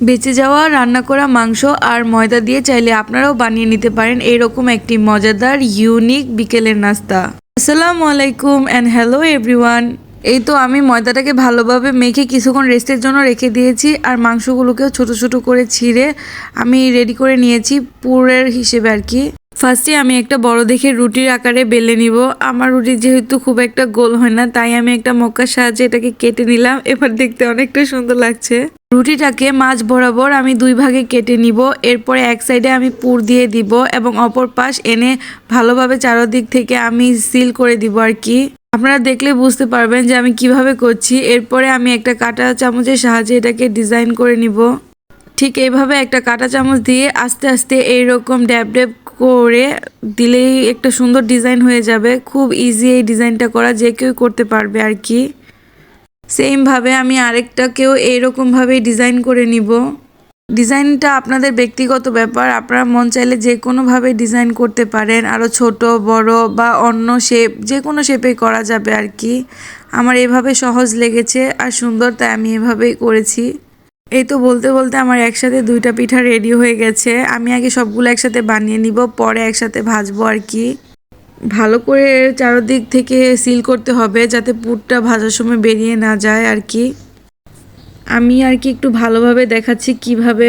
বেঁচে যাওয়া, রান্না করা মাংস আর ময়দা দিয়ে চাইলে আপনারাও বানিয়ে নিতে পারেন এরকম একটি মজাদার ইউনিক বিকেলের নাস্তা। আসসালামু আলাইকুম অ্যান্ড হ্যালো এভরিওয়ান এই তো আমি ময়দাটাকে ভালোভাবে মেখে কিছুক্ষণ রেস্টের জন্য রেখে দিয়েছি আর মাংসগুলোকেও ছোট ছোট করে ছিঁড়ে আমি রেডি করে নিয়েছি পুরের হিসেবে আর কি। ফার্স্টে আমি একটা বড় দেখে রুটির আকারে বেলে নিব। আমার রুটি যেহেতু খুব একটা গোল হয় না, তাই আমি একটা মক্কার সাহায্যে এটাকে কেটে নিলাম। এবার দেখতে অনেকটা সুন্দর লাগছে। রুটিটাকে মাছ বরাবর আমি দুই ভাগে কেটে নিব। এরপরে এক সাইডে আমি পুর দিয়ে দিব এবং অপর পাশ এনে ভালোভাবে চারোদিক থেকে আমি সিল করে দিব আর কি। আপনারা দেখলে বুঝতে পারবেন যে আমি কীভাবে করছি। এরপরে আমি একটা কাঁটা চামচের সাহায্যে এটাকে ডিজাইন করে নিব। ঠিক এইভাবে একটা কাঁটা চামচ দিয়ে আস্তে আস্তে এইরকম ড্যাব ড্যাব করে দিলেই একটা সুন্দর ডিজাইন হয়ে যাবে। খুব ইজি এই ডিজাইনটা করা, যে কেউ করতে পারবে আর কি। সেমভাবে আমি আরেকটাকেও এইরকমভাবেই ডিজাইন করে নিব। ডিজাইনটা আপনাদের ব্যক্তিগত ব্যাপার, আপনারা মন চাইলে যে কোনোভাবে ডিজাইন করতে পারেন। আরও ছোট, বড় বা অন্য শেপ যে কোনো শেপে করা যাবে আর কি। আমার এভাবে সহজ লেগেছে আর সুন্দর, তাই আমি এভাবেই করেছি। এই তো বলতে বলতে আমার একসাথে দুইটা পিঠা রেডি হয়ে গেছে। আমি আগে সবগুলো একসাথে বানিয়ে নিব, পরে একসাথে ভাজবো আর কি। ভালো করে চারদিক থেকে সিল করতে হবে যাতে পুরটা ভাজার সময় বেরিয়ে না যায় আর কি। আমি আর কি একটু ভালোভাবে দেখাচ্ছি কীভাবে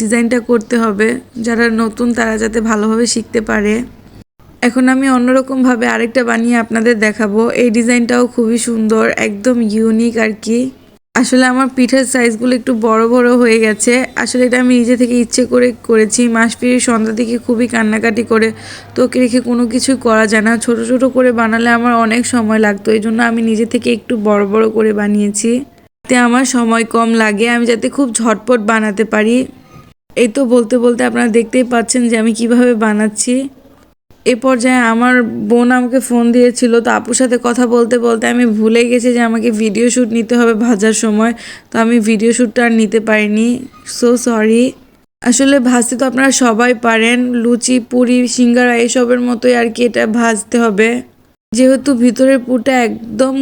ডিজাইনটা করতে হবে, যারা নতুন তারা যাতে ভালোভাবে শিখতে পারে। এখন আমি অন্যরকমভাবে আরেকটা বানিয়ে আপনাদের দেখাবো। এই ডিজাইনটাও খুবই সুন্দর, একদম ইউনিক আর কি। আসলে আমার পিঠার সাইজগুলো একটু বড় বড় হয়ে গেছে। আসলে এটা আমি নিজে থেকে ইচ্ছে করে করেছি। মাস মাসপিড়ির সন্ধ্যা থেকে খুবই কান্নাকাটি করে। তোকে রেখে কোনো কিছুই করা যায় না। ছোট ছোট করে বানালে আমার অনেক সময় লাগতো। এই জন্য আমি নিজে থেকে একটু বড় বড় করে বানিয়েছি। তে আমার সময় কম লাগে, আমি যাতে খুব ঝটপট বানাতে পারি। এই তো বলতে বলতে আপনারা দেখতেই পাচ্ছেন যে আমি কীভাবে বানাচ্ছি। এ পর্যায়ে আমার বোন আমাকে ফোন দিয়েছিল তো আপুর সাথে কথা বলতে বলতে আমি ভুলে গেছি যে আমাকে ভিডিও শ্যুট নিতে হবে ভাজার সময়। তো আমি ভিডিও শ্যুটটা আর নিতে পারিনি। সো সরি আসলে ভাজতে তো আপনারা সবাই পারেন। লুচি, পুরি, সিঙ্গারা এসবের মতোই আর কি এটা ভাজতে হবে। যেহেতু ভিতরের পুরটা একদম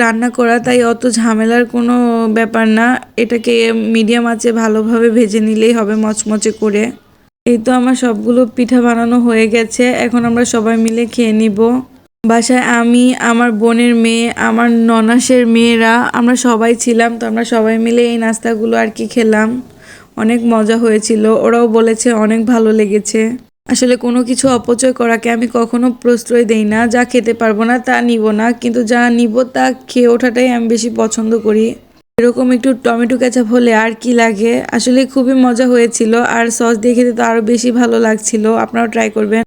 রান্না করা, তাই অত ঝামেলার কোনো ব্যাপার না। এটাকে মিডিয়াম আঁচে ভালোভাবে ভেজে নিলেই হবে, মচমচে করে। এই তো আমার সবগুলো পিঠা বানানো হয়ে গেছে, এখন আমরা সবাই মিলে খেয়ে নিব। বাসায় আমি, আমার বোনের মেয়ে, আমার ননাসের মেয়েরা, আমরা সবাই ছিলাম, তো আমরা সবাই মিলে এই নাস্তাগুলো আর কি খেলাম। অনেক মজা হয়েছিল, ওরাও বলেছে অনেক ভালো লেগেছে। আসলে কোনো কিছু অপচয় করাকে আমি কখনো প্রশ্রয় দেই না, যা খেতে পারব না তা নিব না, কিন্তু যা নিব তা খেয়ে ওঠাটাই আমি বেশি পছন্দ করি। এরকম একটু টমেটো কেচাপ হলে আর কি লাগে? আসলে খুবই মজা হয়েছিল। আর সস দিয়ে খেতে তো আরও বেশি ভালো লাগছিল। আপনারাও ট্রাই করবেন।